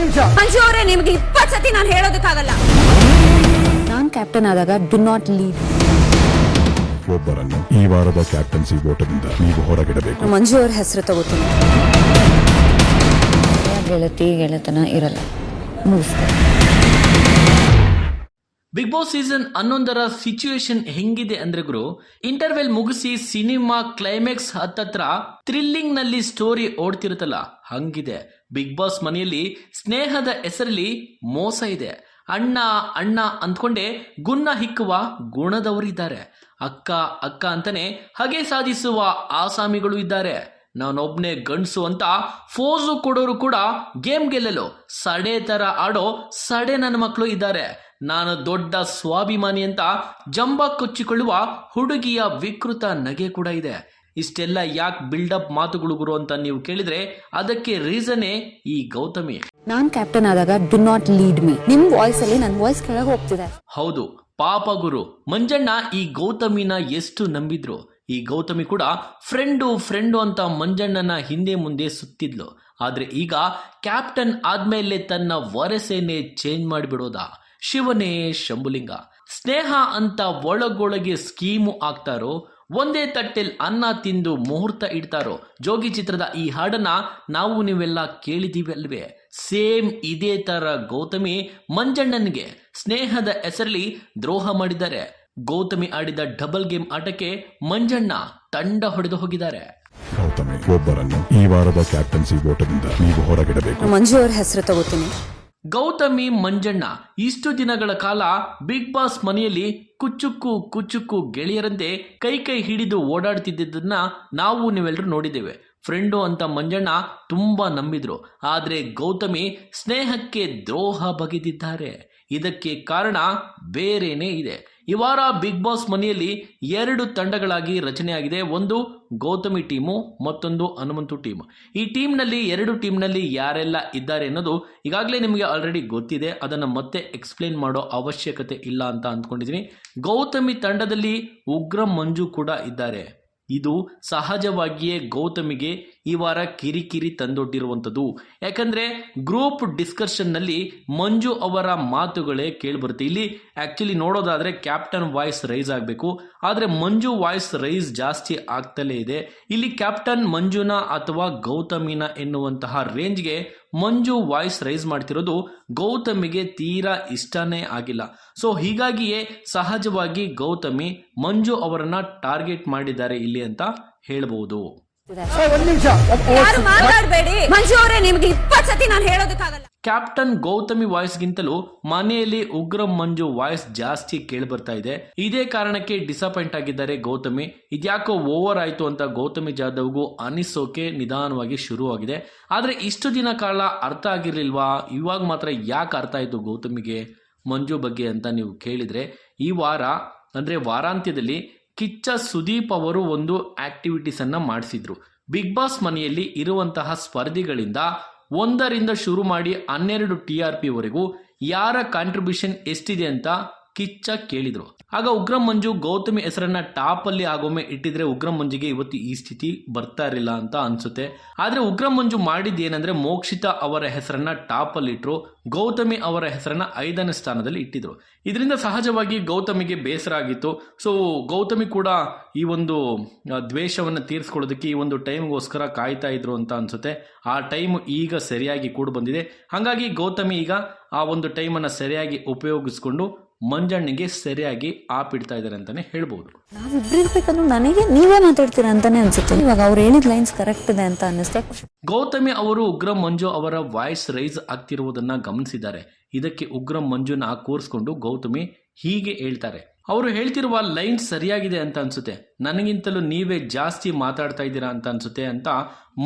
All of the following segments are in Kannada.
ಮಂಜು ಅವರೇ ನಿಮ್ಗೆ ಇಪ್ಪತ್ತು ಸತಿ ನಾನು ಹೇಳೋದಕ್ಕಾಗಲ್ಲ. ನಾನು ಕ್ಯಾಪ್ಟನ್ ಆದಾಗ ಡು ನಾಟ್ ಲೀವ್ ಒಬ್ಬರನ್ನು ಈ ವಾರದ ಕ್ಯಾಪ್ಟನ್ಸಿ ಓಟದಿಂದ ನೀವು ಹೊರಗಿಡಬೇಕು. ಮಂಜು ಅವ್ರ ಹೆಸರು ತಗೋತೀನಿ. ಗೆಳತಿ ಗೆಳೆತನ ಇರಲ್ಲ. ಮುಗಿಸ್ತಾರೆ ಬಿಗ್ ಬಾಸ್ ಸೀಸನ್ ಹನ್ನೊಂದರ ಸಿಚುವೇಶನ್ ಹೆಂಗಿದೆ ಅಂದ್ರೆ ಗುರು, ಇಂಟರ್ವೆಲ್ ಮುಗಿಸಿ ಸಿನಿಮಾ ಕ್ಲೈಮ್ಯಾಕ್ಸ್ ಹತ್ತತ್ರ ಥ್ರಿಲ್ಲಿಂಗ್ನಲ್ಲಿ ಸ್ಟೋರಿ ಓಡ್ತಿರುತ್ತಲ್ಲ, ಹಂಗಿದೆ. ಬಿಗ್ ಬಾಸ್ ಮನೆಯಲ್ಲಿ ಸ್ನೇಹದ ಹೆಸರಲ್ಲಿ ಮೋಸ ಇದೆ. ಅಣ್ಣ ಅಣ್ಣ ಅಂದ್ಕೊಂಡೆ ಗುನ್ನ ಹಿಕ್ಕುವ ಗುಣದವರಿದ್ದಾರೆ. ಅಕ್ಕ ಅಕ್ಕ ಅಂತಾನೆ ಹಗೆ ಸಾಧಿಸುವ ಆಸಾಮಿಗಳು ಇದ್ದಾರೆ. ನಾನೊಬ್ನೇ ಗಂಡಸು ಅಂತ ಫೋಸು ಕೊಡೋರು ಕೂಡ ಗೇಮ್ ಗೆಲ್ಲಲು ಸಡೆ ತರ ಆಡೋ ಸಡೆ ನನ್ನ ಮಕ್ಕಳು ಇದ್ದಾರೆ. ನಾನು ದೊಡ್ಡ ಸ್ವಾಭಿಮಾನಿ ಅಂತ ಜಂಬ ಕೊಚ್ಚಿಕೊಳ್ಳುವ ಹುಡುಗಿಯ ವಿಕೃತ ನಗೆ ಕೂಡ ಇದೆ. ಇಷ್ಟೆಲ್ಲ ಯಾಕೆ ಬಿಲ್ಡಪ್ ಮಾತುಗಳು ಗುರು ಅಂತ ನೀವು ಕೇಳಿದ್ರೆ ಅದಕ್ಕೆ ರೀಸನೇ ಈ ಗೌತಮಿ. ನಾನ್ ಕ್ಯಾಪ್ಟನ್ ಆದಾಗ ಡು ನಾಟ್ ಲೀಡ್ ಮೀ ನಿಮ್ ವಾಯ್ಸ್ ಅಲ್ಲಿ ನನ್ನ ವಾಯ್ಸ್ ಕೆಳಗೆ ಹೋಗ್ತಿದೆ. ಹೌದು ಪಾಪ ಗುರು. ಮಂಜಣ್ಣ ಈ ಗೌತಮಿನ ಎಷ್ಟು ನಂಬಿದ್ರು. ಈ ಗೌತಮಿ ಕೂಡ ಫ್ರೆಂಡು ಫ್ರೆಂಡು ಅಂತ ಮಂಜಣ್ಣನ ಹಿಂದೆ ಮುಂದೆ ಸುತ್ತಿದ್ಲು. ಆದ್ರೆ ಈಗ ಕ್ಯಾಪ್ಟನ್ ಆದ್ಮೇಲೆ ತನ್ನ ವರಸೆನೆ ಚೇಂಜ್ ಮಾಡಿಬಿಡೋದ? ಶಿವನೇ ಶಂಭುಲಿಂಗ. ಸ್ನೇಹ ಅಂತ ಒಳಗೊಳಗೆ ಸ್ಕೀಮು ಆಗ್ತಾರೋ ಒಂದೇ ತಟ್ಟೆಲ್ ಅನ್ನ ತಿಂದು ಮುಹೂರ್ತ ಇಡ್ತಾರೋ ಜೋಗಿ ಚಿತ್ರದ ಈ ಹಾಡನ್ನ ನಾವು ನೀವೆಲ್ಲ ಕೇಳಿದೀವಿ ಅಲ್ವೇ ಸೇಮ್ ಇದೇ ತರ ಗೌತಮಿ ಮಂಜಣ್ಣನಿಗೆ ಸ್ನೇಹದ ಹೆಸರಲ್ಲಿ ದ್ರೋಹ ಮಾಡಿದ್ದಾರೆ. ಗೌತಮಿ ಆಡಿದ ಡಬಲ್ ಗೇಮ್ ಆಟಕ್ಕೆ ಮಂಜಣ್ಣ ತಂಡ ಹೊಡೆದು ಹೋಗಿದ್ದಾರೆ. ಗೌತಮಿ ಒಬ್ಬರನ್ನು ಈ ವಾರದ ಕ್ಯಾಪ್ಟನ್ಸಿ ಓಟದಿಂದ ನೀವು ಹೊರಗಿಡಬೇಕು. ಮಂಜು ಅವರ ಹೆಸರು ತಗೋತೀನಿ. ಗೌತಮಿ ಮಂಜಣ್ಣ ಇಷ್ಟು ದಿನಗಳ ಕಾಲ ಬಿಗ್ ಬಾಸ್ ಮನೆಯಲ್ಲಿ ಕುಚ್ಚುಕ್ಕು ಕುಚ್ಚುಕ್ಕು ಗೆಳೆಯರಂತೆ ಕೈ ಕೈ ಹಿಡಿದು ಓಡಾಡ್ತಿದ್ದದನ್ನ ನಾವು ನೀವೆಲ್ಲರೂ ನೋಡಿದ್ದೇವೆ. ಫ್ರೆಂಡು ಅಂತ ಮಂಜಣ್ಣ ತುಂಬ ನಂಬಿದ್ರು. ಆದರೆ ಗೌತಮಿ ಸ್ನೇಹಕ್ಕೆ ದ್ರೋಹ ಬಗೆದಿದ್ದಾರೆ. ಇದಕ್ಕೆ ಕಾರಣ ಬೇರೆನೇ ಇದೆ. ಈ ವಾರ ಬಿಗ್ ಬಾಸ್ ಮನೆಯಲ್ಲಿ ಎರಡು ತಂಡಗಳಾಗಿ ರಚನೆಯಾಗಿದೆ. ಒಂದು ಗೌತಮಿ ಟೀಮು, ಮತ್ತೊಂದು ಹನುಮಂತು ಟೀಮ್. ಈ ಟೀಮ್ನಲ್ಲಿ, ಎರಡು ಟೀಮ್ನಲ್ಲಿ ಯಾರೆಲ್ಲ ಇದ್ದಾರೆ ಅನ್ನೋದು ಈಗಾಗಲೇ ನಿಮಗೆ ಆಲ್ರೆಡಿ ಗೊತ್ತಿದೆ. ಅದನ್ನು ಮತ್ತೆ ಎಕ್ಸ್ಪ್ಲೇನ್ ಮಾಡೋ ಅವಶ್ಯಕತೆ ಇಲ್ಲ ಅಂತ ಅಂದ್ಕೊಂಡಿದ್ದೀನಿ ಗೌತಮಿ ತಂಡದಲ್ಲಿ ಉಗ್ರ ಮಂಜು ಕೂಡ ಇದ್ದಾರೆ. ಇದು ಸಹಜವಾಗಿಯೇ ಗೌತಮಿಗೆ ಈ ವಾರ ಕಿರಿಕಿರಿ ತಂದೊಡ್ಡಿರುವಂಥದ್ದು. ಯಾಕಂದ್ರೆ ಗ್ರೂಪ್ ಡಿಸ್ಕಷನ್ನಲ್ಲಿ ಮಂಜು ಅವರ ಮಾತುಗಳೇ ಕೇಳಿಬರುತ್ತೆ. ಇಲ್ಲಿ ಆ್ಯಕ್ಚುಲಿ ನೋಡೋದಾದ್ರೆ ಕ್ಯಾಪ್ಟನ್ ವಾಯ್ಸ್ ರೈಸ್ ಆಗಬೇಕು. ಆದರೆ ಮಂಜು ವಾಯ್ಸ್ ರೈಸ್ ಜಾಸ್ತಿ ಆಗ್ತಲೇ ಇದೆ. ಇಲ್ಲಿ ಕ್ಯಾಪ್ಟನ್ ಮಂಜುನ ಅಥವಾ ಗೌತಮಿನ ಎನ್ನುವಂತಹ ರೇಂಜ್ಗೆ ಮಂಜು ವಾಯ್ಸ್ ರೈಸ್ ಮಾಡ್ತಿರೋದು ಗೌತಮಿಗೆ ತೀರಾ ಇಷ್ಟನೇ ಆಗಿಲ್ಲ. ಸೊ ಹೀಗಾಗಿಯೇ ಸಹಜವಾಗಿ ಗೌತಮಿ ಮಂಜು ಅವರನ್ನ ಟಾರ್ಗೆಟ್ ಮಾಡಿದ್ದಾರೆ ಇಲ್ಲಿ ಅಂತ ಹೇಳ್ಬೋದು. ಮಾತಾಡ್ಬೇಡಿ. ಮಂಜು ಅವರೇ ನಿಮ್ಗೆ ಇಪ್ಪತ್ ಸತಿ ನಾನು ಹೇಳೋದಕ್ಕಾಗಲ್ಲ. ಕ್ಯಾಪ್ಟನ್ ಗೌತಮಿ ವಾಯ್ಸ್ ಗಿಂತಲೂ ಮನೆಯಲ್ಲಿ ಉಗ್ರ ಮಂಜು ವಾಯ್ಸ್ ಜಾಸ್ತಿ ಕೇಳಿ ಬರ್ತಾ ಇದೆ. ಇದೇ ಕಾರಣಕ್ಕೆ ಡಿಸಪಾಯಿಂಟ್ ಆಗಿದ್ದಾರೆ ಗೌತಮಿ. ಇದ್ಯಾಕೋ ಓವರ್ ಆಯ್ತು ಅಂತ ಗೌತಮಿ ಜಾಧವ್ಗೂ ಅನಿಸೋಕೆ ನಿಧಾನವಾಗಿ ಶುರುವಾಗಿದೆ. ಆದ್ರೆ ಇಷ್ಟು ದಿನ ಕಾಲ ಅರ್ಥ ಆಗಿರ್ಲಿಲ್ವಾ? ಇವಾಗ ಮಾತ್ರ ಯಾಕೆ ಅರ್ಥ ಆಯ್ತು ಗೌತಮಿಗೆ? ಮಂಜು ಬಗ್ಗೆ ಅಂತ ನೀವು ಕೇಳಿದ್ರೆ ಈ ವಾರ ಅಂದ್ರೆ ವಾರಾಂತ್ಯದಲ್ಲಿ ಕಿಚ್ಚ ಸುದೀಪ್ ಅವರು ಒಂದು ಆಕ್ಟಿವಿಟೀಸ್ ಅನ್ನ ಮಾಡಿಸಿದ್ರು. ಬಿಗ್ ಬಾಸ್ ಮನೆಯಲ್ಲಿ ಇರುವಂತಹ ಸ್ಪರ್ಧಿಗಳಿಂದ ಒಂದರಿಂದ ಶುರು ಮಾಡಿ ಹನ್ನೆರಡು ಟಿ ಆರ್ ಪಿವರೆಗೂ ಯಾರ ಕಾಂಟ್ರಿಬ್ಯೂಷನ್ ಎಷ್ಟಿದೆ ಅಂತ ಕಿಚ್ಚ ಕೇಳಿದ್ರು. ಆಗ ಉಗ್ರಂ ಮಂಜು ಗೌತಮಿ ಹೆಸರನ್ನ ಟಾಪ್ ಅಲ್ಲಿ ಆಗೊಮ್ಮೆ ಇಟ್ಟಿದ್ರೆ ಉಗ್ರಂ ಮಂಜುಗೆ ಇವತ್ತು ಈ ಸ್ಥಿತಿ ಬರ್ತಾ ಇರಲಿಲ್ಲ ಅಂತ ಅನ್ಸುತ್ತೆ. ಆದ್ರೆ ಉಗ್ರಂ ಮಂಜು ಏನಂದ್ರೆ ಮೋಕ್ಷಿತಾ ಅವರ ಹೆಸರನ್ನ ಟಾಪ್ ಇಟ್ಟರು ಗೌತಮಿ ಅವರ ಹೆಸರನ್ನ ಐದನೇ ಸ್ಥಾನದಲ್ಲಿ ಇಟ್ಟಿದ್ರು. ಇದರಿಂದ ಸಹಜವಾಗಿ ಗೌತಮಿಗೆ ಬೇಸರ ಆಗಿತ್ತು. ಸೊ ಗೌತಮಿ ಕೂಡ ಈ ಒಂದು ದ್ವೇಷವನ್ನ ತೀರಿಸ್ಕೊಳ್ಳೋದಕ್ಕೆ ಈ ಒಂದು ಟೈಮ್ಗೋಸ್ಕರ ಕಾಯ್ತಾ ಇದ್ರು ಅಂತ ಅನ್ಸುತ್ತೆ. ಆ ಟೈಮ್ ಈಗ ಸರಿಯಾಗಿ ಕೂಡ ಬಂದಿದೆ ಹಾಗಾಗಿ ಗೌತಮಿ ಈಗ ಆ ಒಂದು ಟೈಮನ್ನು ಸರಿಯಾಗಿ ಉಪಯೋಗಿಸ್ಕೊಂಡು ಮಂಜಣ್ಣಿಗೆ ಸರಿಯಾಗಿ ಆಪಿಡ್ತಾ ಇದ್ದಾರೆ ಅಂತಾನೆ ಹೇಳ್ಬೋದು. ನಾವಿಬ್ರು ಇರ್ಬೇಕಂದ್ರೆ ನನಗೆ ನೀವೇ ಮಾತಾಡ್ತೀರಾ ಅಂತಾನೆ ಅನ್ಸುತ್ತೆ. ಇವಾಗ ಅವ್ರು ಹೇಳಿದ ಲೈನ್ಸ್ ಕರೆಕ್ಟ್ ಇದೆ ಅಂತ ಅನ್ನಿಸ್ತಾ ಗೌತಮಿ ಅವರು ಉಗ್ರ ಮಂಜು ಅವರ ವಾಯ್ಸ್ ರೈಸ್ ಆಗ್ತಿರುವುದನ್ನ ಗಮನಿಸಿದ್ದಾರೆ. ಇದಕ್ಕೆ ಉಗ್ರ ಮಂಜುನ ಕೂರಿಸ್ಕೊಂಡು ಗೌತಮಿ ಹೀಗೆ ಹೇಳ್ತಾರೆ. ಅವರು ಹೇಳ್ತಿರುವ ಲೈನ್ ಸರಿಯಾಗಿದೆ ಅಂತ ಅನ್ಸುತ್ತೆ. ನನಗಿಂತಲೂ ನೀವೇ ಜಾಸ್ತಿ ಮಾತಾಡ್ತಾ ಇದ್ದೀರಾ ಅಂತ ಅನ್ಸುತ್ತೆ ಅಂತ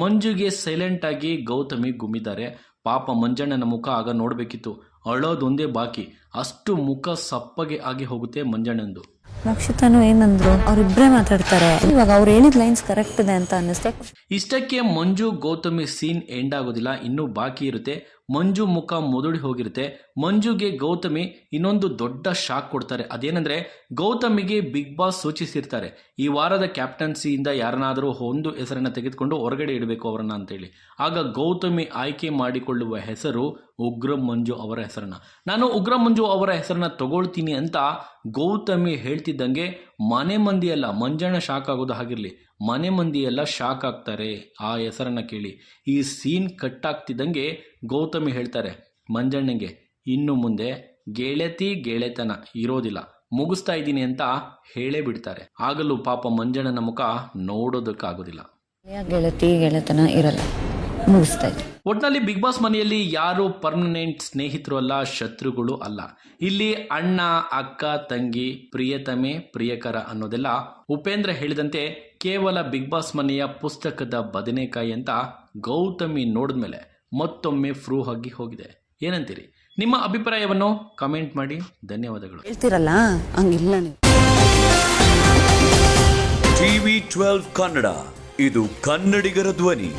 ಮಂಜುಗೆ ಸೈಲೆಂಟ್ ಆಗಿ ಗೌತಮಿ ಗುಮ್ಮಿದ್ದಾರೆ. ಪಾಪ ಮಂಜಣ್ಣನ ಮುಖ ಆಗ ನೋಡಬೇಕಿತ್ತು. ಅಳೋದೊಂದೇ ಬಾಕಿ. ಅಷ್ಟು ಮುಖ ಸಪ್ಪಗೆ ಆಗಿ ಹೋಗುತ್ತೆ ಮಂಜಣ್ಣಂದು. ಮೋಕ್ಷಿತಾನು ಏನಂದ್ರು ಮಾತಾಡ್ತಾರೆ. ಇವಾಗ ಅವ್ರು ಹೇಳಿದ ಲೈನ್ಸ್ ಕರೆಕ್ಟ್ ಇದೆ ಅಂತ ಅನ್ನಿಸ್ತೆ ಇಷ್ಟಕ್ಕೆ ಮಂಜು ಗೌತಮಿ ಸೀನ್ ಎಂಡ್ ಆಗೋದಿಲ್ಲ, ಇನ್ನೂ ಬಾಕಿ ಇರುತ್ತೆ. ಮಂಜು ಮುಖ ಮುದುಡಿ ಹೋಗಿರುತ್ತೆ. ಮಂಜುಗೆ ಗೌತಮಿ ಇನ್ನೊಂದು ದೊಡ್ಡ ಶಾಕ್ ಕೊಡ್ತಾರೆ. ಅದೇನಂದ್ರೆ, ಗೌತಮಿಗೆ ಬಿಗ್ ಬಾಸ್ ಸೂಚಿಸಿರ್ತಾರೆ. ಈ ವಾರದ ಕ್ಯಾಪ್ಟನ್ಸಿಯಿಂದ ಯಾರನ್ನಾದರೂ ಒಂದು ಹೆಸರನ್ನ ತೆಗೆದುಕೊಂಡು ಹೊರಗಡೆ ಇಡಬೇಕು ಅವರನ್ನ ಅಂತೇಳಿ. ಆಗ ಗೌತಮಿ ಆಯ್ಕೆ ಮಾಡಿಕೊಳ್ಳುವ ಹೆಸರು ಉಗ್ರ ಮಂಜು ಅವರ ಹೆಸರನ್ನ. ನಾನು ಉಗ್ರ ಮಂಜು ಅವರ ಹೆಸರನ್ನ ತಗೊಳ್ತೀನಿ ಅಂತ ಗೌತಮಿ ಹೇಳ್ತಿದ್ದಂಗೆ, ಮನೆ ಮಂದಿ ಎಲ್ಲ ಮಂಜಣ್ಣ ಶಾಕ್ ಆಗೋದು ಹಾಗಿರಲಿ, ಮನೆ ಮಂದಿ ಎಲ್ಲ ಶಾಕ್ ಆಗ್ತಾರೆ. ಆ ಹೆಸರನ್ನ ಕೇಳಿ. ಈ ಸೀನ್ ಕಟ್ ಆಗ್ತಿದ್ದಂಗೆ ಗೌತಮಿ ಹೇಳ್ತಾರೆ, ಮಂಜಣ್ಣಗೆ, ಇನ್ನು ಮುಂದೆ ಗೆಳೆತಿ ಗೆಳೆತನ ಇರೋದಿಲ್ಲ. ಮುಗಿಸ್ತಾ ಇದ್ದೀನಿ ಅಂತ ಹೇಳೇ ಬಿಡ್ತಾರೆ. ಆಗಲೂ ಪಾಪ ಮಂಜಣ್ಣನ ಮುಖ ನೋಡೋದಕ್ಕಾಗೋದಿಲ್ಲ. ಗೆಳತಿ ಗೆಳೆತನ ಇರಲ್ಲ. ಮುಗಿಸ್ತಾ ಒಟ್ನಲ್ಲಿ ಬಿಗ್ ಬಾಸ್ ಮನೆಯಲ್ಲಿ ಯಾರು ಪರ್ಮನೆಂಟ್ ಸ್ನೇಹಿತರು ಅಲ್ಲ ಶತ್ರುಗಳು ಅಲ್ಲ. ಇಲ್ಲಿ ಅಣ್ಣ ಅಕ್ಕ ತಂಗಿ ಪ್ರಿಯತಮೆ ಪ್ರಿಯಕರ ಅನ್ನೋದೆಲ್ಲ ಉಪೇಂದ್ರ ಹೇಳಿದಂತೆ ಕೇವಲ ಬಿಗ್ ಬಾಸ್ ಮನೆಯ ಪುಸ್ತಕದ ಬದನೆಕಾಯಿ ಅಂತ ಗೌತಮಿ ನೋಡಿದ್ಮೇಲೆ ಮತ್ತೊಮ್ಮೆ ಫ್ರೂ ಆಗಿ ಹೋಗಿದೆ. ಏನಂತೀರಿ? ನಿಮ್ಮ ಅಭಿಪ್ರಾಯವನ್ನು ಕಮೆಂಟ್ ಮಾಡಿ. ಧನ್ಯವಾದಗಳು. ಹೇಳ್ತಿರಲ್ಲ? ಹಂಗಿಲ್ಲ ನೀವು. TV twelve Kannada. ಇದು ಕನ್ನಡಿಗರ ಧ್ವನಿ.